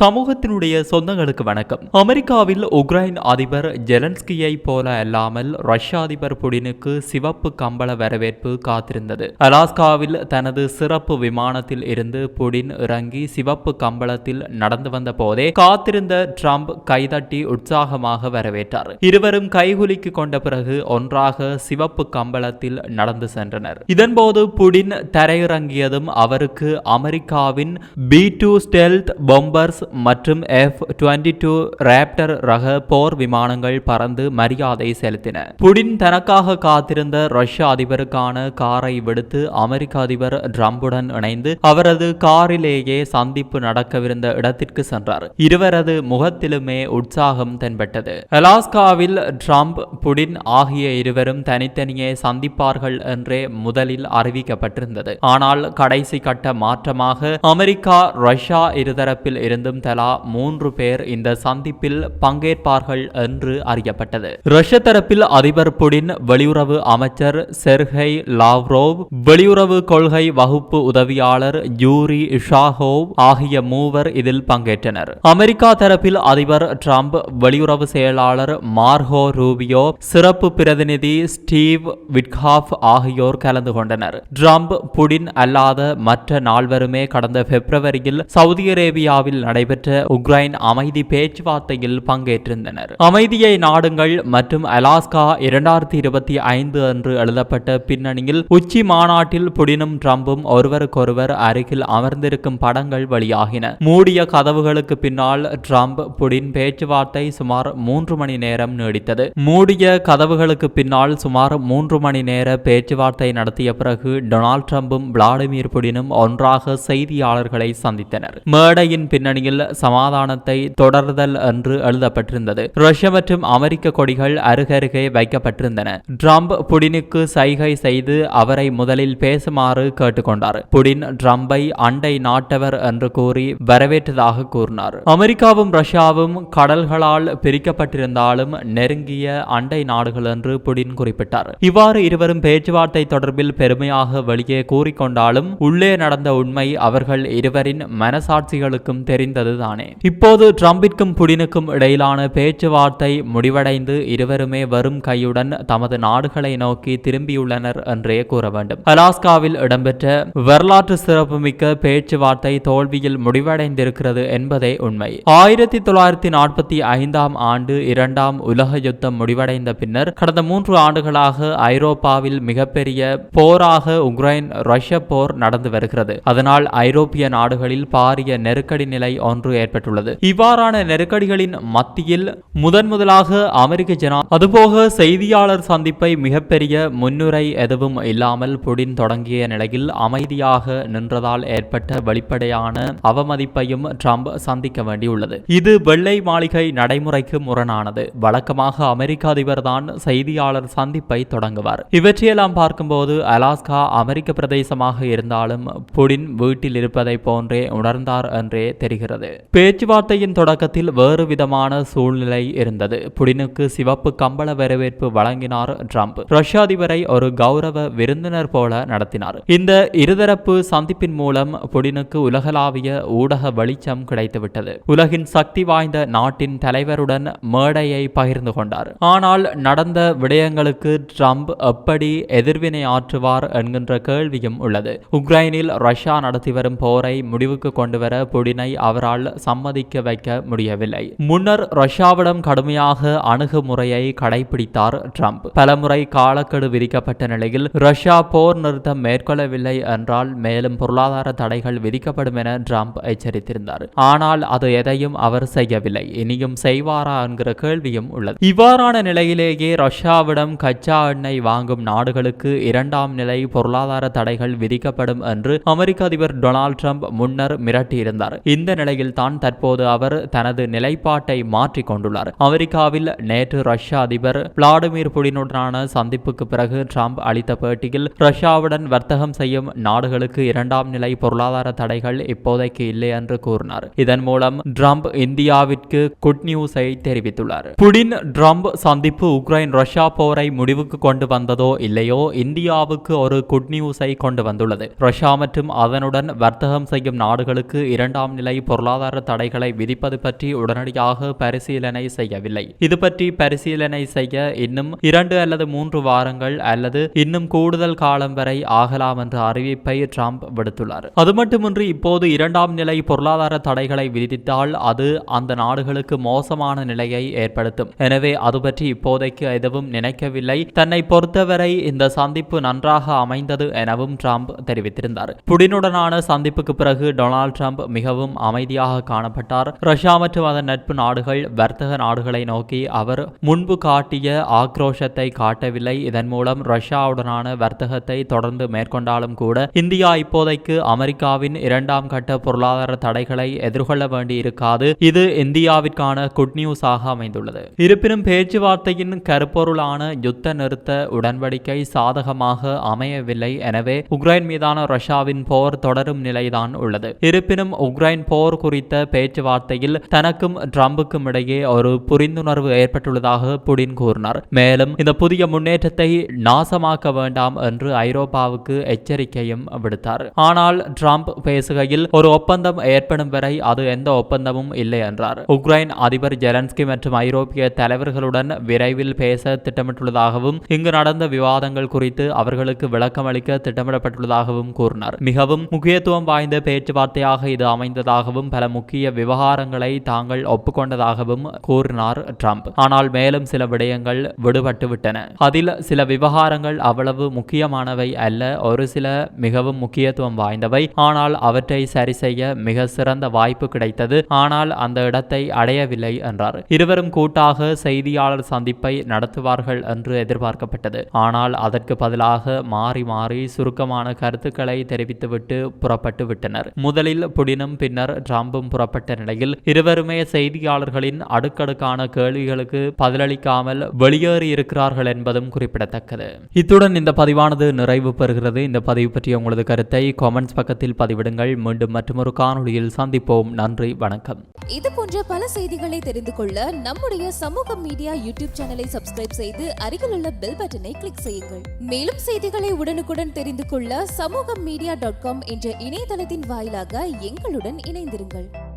சமூகத்தினுடைய சொந்தங்களுக்கு வணக்கம். அமெரிக்காவில் உக்ரைன் அதிபர் ஜெலன்ஸ்கியை போல அல்லாமல் ரஷ்ய அதிபர் புடினுக்கு சிவப்பு கம்பள வரவேற்பு காத்திருந்தது. அலாஸ்காவில் தனது சிறப்பு விமானத்தில் இருந்து புடின் இறங்கி சிவப்பு கம்பளத்தில் நடந்து வந்த போதே காத்திருந்த ட்ரம்ப் கைதட்டி உற்சாகமாக வரவேற்றார். இருவரும் கைகுலுக்கி கொண்ட பிறகு ஒன்றாக சிவப்பு கம்பளத்தில் நடந்து சென்றனர். இதன்போது புடின் தரையிறங்கியதும் அவருக்கு அமெரிக்காவின் பி டூ ஸ்டெல்த் பொம்பர்ஸ் மற்றும் எஃப் டுவெண்ட்டி டூ ரேப்டர் ரக போர் விமானங்கள் பறந்து மரியாதை செலுத்தின. புடின் தனக்காக காத்திருந்த ரஷ்ய அதிபருக்கான காரை விடுத்து அமெரிக்க அதிபர் டிரம்புடன் இணைந்து அவரது காரிலேயே சந்திப்பு நடக்கவிருந்த இடத்திற்கு சென்றார். இருவரது முகத்திலுமே உற்சாகம் தென்பட்டது. அலாஸ்காவில் ட்ரம்ப் புடின் ஆகிய இருவரும் தனித்தனியே சந்திப்பார்கள் என்றே முதலில் அறிவிக்கப்பட்டிருந்தது. ஆனால் கடைசி கட்ட மாற்றமாக அமெரிக்கா ரஷ்யா இருதரப்பில் இருந்து இருந்தும் தலா மூன்று பேர் இந்த சந்திப்பில் பங்கேற்பார்கள் என்று அறியப்பட்டது. ரஷ்ய தரப்பில் அதிபர் புடின் வெளியுறவு அமைச்சர் செர்கை லாவ்ரோவ் வெளியுறவு கொள்கை வகுப்பு உதவியாளர் யூரி ஷாஹோவ் ஆகிய மூவர் இதில் பங்கேற்றனர். அமெரிக்கா தரப்பில் அதிபர் ட்ரம்ப் வெளியுறவு செயலாளர் மார்கோ ரூபியோ சிறப்பு பிரதிநிதி ஸ்டீவ் விட்காஃப் ஆகியோர் கலந்து கொண்டனர். ட்ரம்ப் புடின் அல்லாத மற்ற நால்வருமே கடந்த பிப்ரவரியில் சவுதி அரேபியாவில் நடைபெற்ற உக்ரைன் அமைதி பேச்சுவார்த்தையில் பங்கேற்றிருந்தனர். அமைதியை நாடுங்கள் மற்றும் அலாஸ்கா இரண்டாயிரத்தி இருபத்தி ஐந்து அன்று எழுதப்பட்ட பின்னணியில் உச்சி மாநாட்டில் புடினும் டிரம்பும் ஒருவருக்கொருவர் அருகில் அமர்ந்திருக்கும் படங்கள் வெளியாகின. மூடிய கதவுகளுக்கு பின்னால் ட்ரம்ப் புடின் பேச்சுவார்த்தை சுமார் மூன்று மணி நேரம் நீடித்தது. மூடிய கதவுகளுக்கு பின்னால் சுமார் மூன்று மணி நேர பேச்சுவார்த்தை நடத்திய பிறகு டொனால்ட் ட்ரம்பும் விளாடிமிர் புடினும் ஒன்றாக செய்தியாளர்களை சந்தித்தனர். மேடையின் பின்னணி பின்னணியில் சமாதானத்தை தொடர்தல் என்று எழுதப்பட்டிருந்தது. ரஷ்ய மற்றும் அமெரிக்க கொடிகள் அருகருகே வைக்கப்பட்டிருந்தன. ட்ரம்ப் புடினுக்கு சைகை செய்து அவரை முதலில் பேசுமாறு கேட்டுக்கொண்டார். புடின் ட்ரம்பை அண்டை நாட்டவர் என்று கூறி வரவேற்றதாக கூறினார். அமெரிக்காவும் ரஷ்யாவும் கடல்களால் பிரிக்கப்பட்டிருந்தாலும் நெருங்கிய அண்டை நாடுகள் என்று புடின் குறிப்பிட்டார். இவ்வாறு இருவரும் பேச்சுவார்த்தை தொடர்பில் பெருமையாக வெளியே கூறிக்கொண்டாலும் உள்ளே நடந்த உண்மை அவர்கள் இருவரின் மனசாட்சிகளுக்கும் தெரிந்ததுதானே. இப்போது ட்ரம்பிற்கும் புடினுக்கும் இடையிலான பேச்சுவார்த்தை முடிவடைந்து இருவருமே வரும் கையுடன் தமது நாடுகளை நோக்கி திரும்பியுள்ளனர் என்றே கூற வேண்டும். அலாஸ்காவில் இடம்பெற்ற வரலாற்று சிறப்புமிக்க பேச்சுவார்த்தை தோல்வியில் முடிவடைந்திருக்கிறது என்பதே உண்மை. ஆயிரத்தி தொள்ளாயிரத்தி நாற்பத்தி ஐந்தாம் ஆண்டு இரண்டாம் உலக யுத்தம் முடிவடைந்த பின்னர் கடந்த மூன்று ஆண்டுகளாக ஐரோப்பாவில் மிகப்பெரிய போராக உக்ரைன் ரஷ்ய போர் நடந்து வருகிறது. அதனால் ஐரோப்பிய நாடுகளில் பாரிய நெருக்கடி நிலை ஒன்று ஏற்பட்டுள்ளது. இவ்வாறான நெருக்கடிகளின் மத்தியில் முதன் முதலாக அமெரிக்க ஜனா அதுபோக செய்தியாளர் சந்திப்பை மிகப்பெரிய முன்னுரை எதுவும் இல்லாமல் புடின் தொடங்கிய நிலையில் அமைதியாக நின்றதால் ஏற்பட்ட வெளிப்படையான அவமதிப்பையும் ட்ரம்ப் சந்திக்க வேண்டியுள்ளது. இது வெள்ளை மாளிகை நடைமுறைக்கு முரணானது. வழக்கமாக அமெரிக்க அதிபர் தான் செய்தியாளர் சந்திப்பை தொடங்குவார். இவற்றையெல்லாம் பார்க்கும்போது அலாஸ்கா அமெரிக்க பிரதேசமாக இருந்தாலும் புடின் வீட்டில் இருப்பதை போன்றே உணர்ந்தார் என்றே தெரிகிறது. பேச்சுவார்த்தையின் தொடக்கத்தில் வேறு விதமான சூழ்நிலை இருந்தது. புடினுக்கு சிவப்பு கம்பள வரவேற்பு வழங்கினார் ட்ரம்ப். ரஷ்ய அதிபரை ஒரு கௌரவ விருந்தினர் போல நடத்தினார். இந்த இருதரப்பு சந்திப்பின் மூலம் புடினுக்கு உலகளாவிய ஊடக வெளிச்சம் கிடைத்துவிட்டது. உலகின் சக்தி வாய்ந்த நாட்டின் தலைவருடன் மேடையை பகிர்ந்து கொண்டார். ஆனால் நடந்த விடயங்களுக்கு ட்ரம்ப் எப்படி எதிர்வினை ஆற்றுவார் என்கின்ற கேள்வியும் உள்ளது. உக்ரைனில் ரஷ்யா நடத்தி வரும் போரை முடிவுக்கு கொண்டுவர புடினை அவர் அவரால் சம்மதிக்க வைக்க முடியவில்லை. முன்னர் ரஷ்யாவிடம் கடுமையாக அணுகுமுறையை கடைபிடித்தார் ட்ரம்ப். பலமுறை காலக்கெடு விதிக்கப்பட்ட நிலையில் ரஷ்யா போர் நிறுத்தம் மேற்கொள்ளவில்லை என்றால் மேலும் பொருளாதார தடைகள் விதிக்கப்படும் என ட்ரம்ப் எச்சரித்திருந்தார். ஆனால் அது எதையும் அவர் செய்யவில்லை. இனியும் செய்வாரா என்கிற கேள்வியும் உள்ளது. இவ்வாறான நிலையிலேயே ரஷ்யாவிடம் கச்சா எண்ணெய் வாங்கும் நாடுகளுக்கு இரண்டாம் நிலை பொருளாதார தடைகள் விதிக்கப்படும் என்று அமெரிக்க அதிபர் டொனால்ட் ட்ரம்ப் முன்னர் மிரட்டியிருந்தார். இந்த நிலை தான் தற்போது அவர் தனது நிலைப்பாட்டை மாற்றிக் கொண்டுள்ளார். அமெரிக்காவில் நேற்று ரஷ்ய அதிபர் விளாடிமிர் புடினுடனான சந்திப்புக்கு பிறகு டிரம்ப் அளித்த பேட்டியில் ரஷ்யாவுடன் வர்த்தகம் செய்யும் நாடுகளுக்கு இரண்டாம் நிலை பொருளாதார தடைகள் இப்போதைக்கு இல்லை என்று கூறினார். இதன் மூலம் டிரம்ப் இந்தியாவிற்கு குட் நியூஸை தெரிவித்துள்ளார். புடின் டிரம்ப் சந்திப்பு உக்ரைன் ரஷ்யா போரை முடிவுக்கு கொண்டு வந்ததோ இல்லையோ இந்தியாவுக்கு ஒரு குட் நியூஸை கொண்டு வந்துள்ளது. ரஷ்யா மற்றும் அதனுடன் வர்த்தகம் செய்யும் நாடுகளுக்கு இரண்டாம் நிலை பொருளாதார பொருளாதார தடைகளை விதிப்பது பற்றி உடனடியாக பரிசீலனை செய்யவில்லை. இது பற்றி பரிசீலனை செய்ய இன்னும் இரண்டு அல்லது மூன்று வாரங்கள் அல்லது இன்னும் கூடுதல் காலம் வரை ஆகலாம் என்ற அறிவிப்பை டிரம்ப் விடுத்துள்ளார். அது மட்டுமின்றி இப்போது இரண்டாம் நிலை பொருளாதார தடைகளை விதித்தால் அது அந்த நாடுகளுக்கு மோசமான நிலையை ஏற்படுத்தும். எனவே அது பற்றி இப்போதைக்கு எதுவும் நினைக்கவில்லை. தன்னை பொறுத்தவரை இந்த சந்திப்பு நன்றாக அமைந்தது எனவும் ட்ரம்ப் தெரிவித்திருந்தார். புடினுடனான சந்திப்புக்கு பிறகு டொனால்ட் ட்ரம்ப் மிகவும் அமைதியாக காணப்பட்டார். ரஷ்யா மற்றும் அதன் நட்பு நாடுகள் வர்த்தக நாடுகளை நோக்கி அவர் முன்பு காட்டிய ஆக்ரோஷத்தை காட்டவில்லை. இதன் மூலம் ரஷ்யாவுடனான வர்த்தகத்தை தொடர்ந்து மேற்கொண்டாலும் கூட இந்தியா இப்போதைக்கு அமெரிக்காவின் இரண்டாம் கட்ட பொருளாதார தடைகளை எதிர்கொள்ள வேண்டியிருக்காது. இது இந்தியாவிற்கான குட் நியூஸாக அமைந்துள்ளது. இருப்பினும் பேச்சுவார்த்தையின் கருப்பொருளான யுத்த நிறுத்த உடன்படிக்கை சாதகமாக அமையவில்லை. எனவே உக்ரைன் மீதான ரஷ்யாவின் போர் தொடரும் நிலைதான் உள்ளது. இருப்பினும் உக்ரைன் போர் குறித்த பேச்சுவார்த்தையில் தனக்கும் டிரம்புக்கும் இடையே ஒரு புரிந்துணர்வு ஏற்பட்டுள்ளதாக புடின் கூறினார். மேலும் இந்த புதிய முன்னேற்றத்தை நாசமாக்க வேண்டாம் என்று ஐரோப்பாவுக்கு எச்சரிக்கையும் விடுத்தார். ஆனால் டிரம்ப் பேசுகையில் ஒரு ஒப்பந்தம் ஏற்படும் வரை அது எந்த ஒப்பந்தமும் இல்லை என்றார். உக்ரைன் அதிபர் ஜெலன்ஸ்கி மற்றும் ஐரோப்பிய தலைவர்களுடன் விரைவில் பேச திட்டமிட்டுள்ளதாகவும் இங்கு நடந்த விவாதங்கள் குறித்து அவர்களுக்கு விளக்கம் அளிக்க திட்டமிடப்பட்டுள்ளதாகவும் கூறினார். மிகவும் முக்கியத்துவம் வாய்ந்த பேச்சுவார்த்தையாக இது அமைந்ததாகவும் பல முக்கிய விவகாரங்களை தாங்கள் ஒப்புக்கொண்டதாகவும் கூறினார் ட்ரம்ப். ஆனால் மேலும் சில விடயங்கள் விடுபட்டுவிட்டன. அதில் சில விவகாரங்கள் அவ்வளவு முக்கியமானவை அல்ல ஒரு சில மிகவும் முக்கியத்துவம் வாய்ந்தவை. ஆனால் அவற்றை சரி செய்ய மிக சிறந்த வாய்ப்பு கிடைத்தது. ஆனால் அந்த இடத்தை அடையவில்லை என்றார். இருவரும் கூட்டாக செய்தியாளர் சந்திப்பை நடத்துவார்கள் என்று எதிர்பார்க்கப்பட்டது. ஆனால் அதற்கு பதிலாக மாறி மாறி சுருக்கமான கருத்துக்களை தெரிவித்துவிட்டு புறப்பட்டு விட்டனர் முதலில் புடினும் பின்னர் டிரம்பும் புறப்பட்ட நிலையில் இருவருமே செய்தியாளர்களின் அடுக்கடுக்கான கேள்விகளுக்கு பதிலளிக்காமல் வெளியேறி இருக்கிறார்கள் என்பதும் குறிப்பிடத்தக்கது. இத்துடன் இந்த பதிவானது நிறைவு பெறுகிறது. இந்த பதிவு பற்றிய உங்களது கருத்தை காமெண்ட்ஸ் பக்கத்தில் பதிவிடுங்கள். மீண்டும் மற்றொரு காணொளியில் சந்திப்போம். நன்றி வணக்கம். இது போன்ற பல செய்திகளை தெரிந்து கொள்ள நம்முடைய சமூக மீடியா யூடியூப் சேனலை சப்ஸ்கிரைப் செய்து அருகில் உள்ள பெல் பட்டனை கிளிக் செய்யுங்கள். மேலும் செய்திகளை உடனுக்குடன் தெரிந்து கொள்ள சமூக மீடியா டாட் காம் என்ற இணையதளத்தின் வாயிலாக எங்களுடன் இணைந்திருங்கள். பாருங்கள்